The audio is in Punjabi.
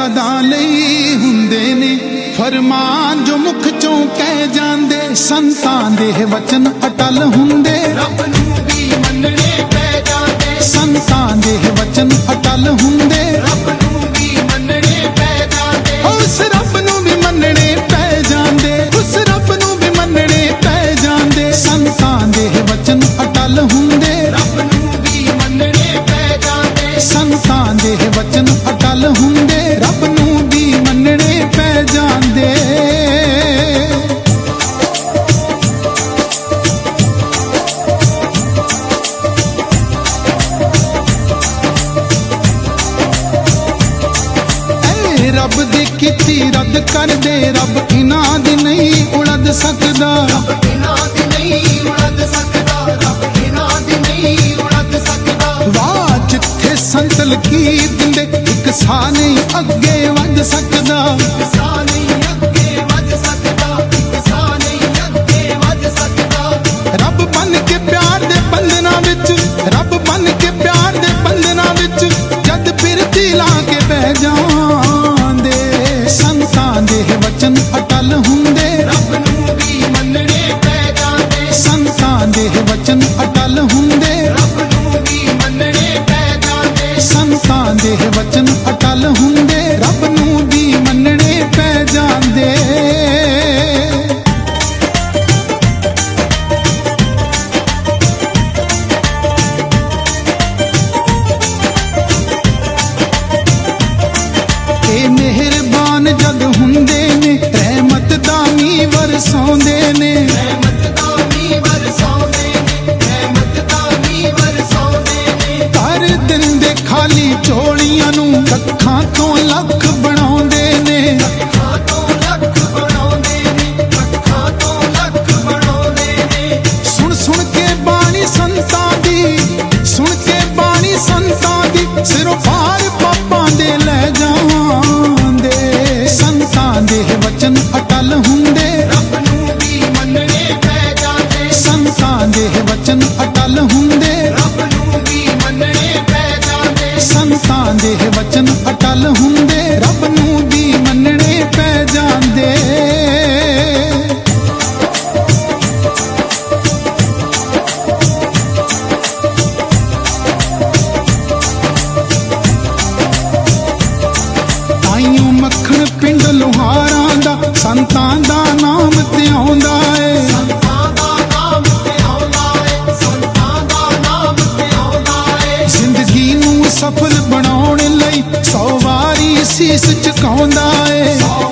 ਸਦਾ ਲਈ ਹੁੰਦੇ ਨੇ। ਫਰਮਾਨ ਜੋ ਮੁਖ ਚੋਂ ਕਹਿ ਜਾਂਦੇ ਸੰਤਾਂ ਦੇ ਵਚਨ ਅਟਲ ਹੁੰਦੇ। ਰੱਬ ਨੂੰ ਵੀ ਮੰਨਣੇ ਪੈ ਜਾਂਦੇ। ਸੰਤਾਂ ਦੇ ਵਚਨ ਅਟਲ ਹੁੰਦੇ। ਰੱਬ ਦੀ ਕੀਤੀ ਰੱਦ ਕਰਦੇ, ਰੱਬ ਇਨਾਂ ਦੀ ਨਹੀਂ ਉਲਦ ਸਕਦਾ। ਬਿਨਾਂ ਦੀ ਨਹੀਂ ਉਲਦ ਸਕਦਾ ਰੱਬ ਬਿਨਾਂ ਦੀ ਨਹੀਂ ਉਲਦ ਸਕਦਾ ਵਾਹ, ਜਿੱਥੇ ਸੰਤ ਲਕੀਰ ਦਿੰਦੇ, ਇੱਕ ਸਾਹ ਨਹੀਂ ਅੱਗੇ ਵੱਧ ਸਕਦਾ। ਕਿਸਾ ਨਹੀਂ ਸੰਤਾਂ ਦੇ ਵਚਨ ਅਟਲ ਹੁੰਦੇ। ਰੱਬ ਨੂੰ ਵੀ ਮੰਨਣੇ ਪੈ ਜਾਂਦੇ। ਸੰਤਾਂ ਦੇ ਵਚਨ ਅਟਲ ਹੁੰਦੇ। ਲੱਖਾਂ ਤੋਂ ਲੱਖ ਬਣਾਉਂਦੇ ਨੇ। ਲੱਖਾਂ ਤੋਂ ਲੱਖ ਬਣਾਉਂਦੇ ਨੇ ਲੱਖਾਂ ਤੋਂ ਲੱਖ ਬਣਾਉਂਦੇ ਨੇ ਸੁਣ ਸੁਣ ਕੇ ਬਾਣੀ ਸੰਤਾਂ ਦੀ, ਸੁਣ ਕੇ ਬਾਣੀ ਸੰਤਾਂ ਦੀ ਸਿਰੋਂ ਪਾਰ ਪਾਪਾਂ ਦੇ ਲੈ ਜਾਂਦੇ। ਸੰਤਾਂ ਦੇ ਵਚਨ ਅਟਲ ਹੁੰਦੇ। ਰੱਬ ਨੂੰ ਵੀ ਮੰਨਣੇ ਪੈ ਜਾਂਦੇ ਸੰਤਾਂ ਦੇ ਵਚਨ ਅਟਲ ਹੁੰਦੇ। ਰੱਬ ਨੂੰ ਵੀ ਮੰਨਣੇ ਪੈ ਜਾਂਦੇ ਸੰਤਾਂ ਦੇ ਸੰਤਾਂ ਦਾ ਨਾਮ ਤੇ ਆਉਂਦਾ ਏ। ਸੰਤਾਂ ਦਾ ਨਾਮ ਤੇ ਆਉਂਦਾ ਏ ਸੰਤਾਂ ਦਾ ਨਾਮ ਤੇ ਆਉਂਦਾ ਏ ਜ਼ਿੰਦਗੀ ਨੂੰ ਸਫਲ ਬਣਾਉਣ ਲਈ ਸੌ ਵਾਰੀ ਸੀਸ ਝੁਕਾਉਂਦਾ ਏ। ਸੌ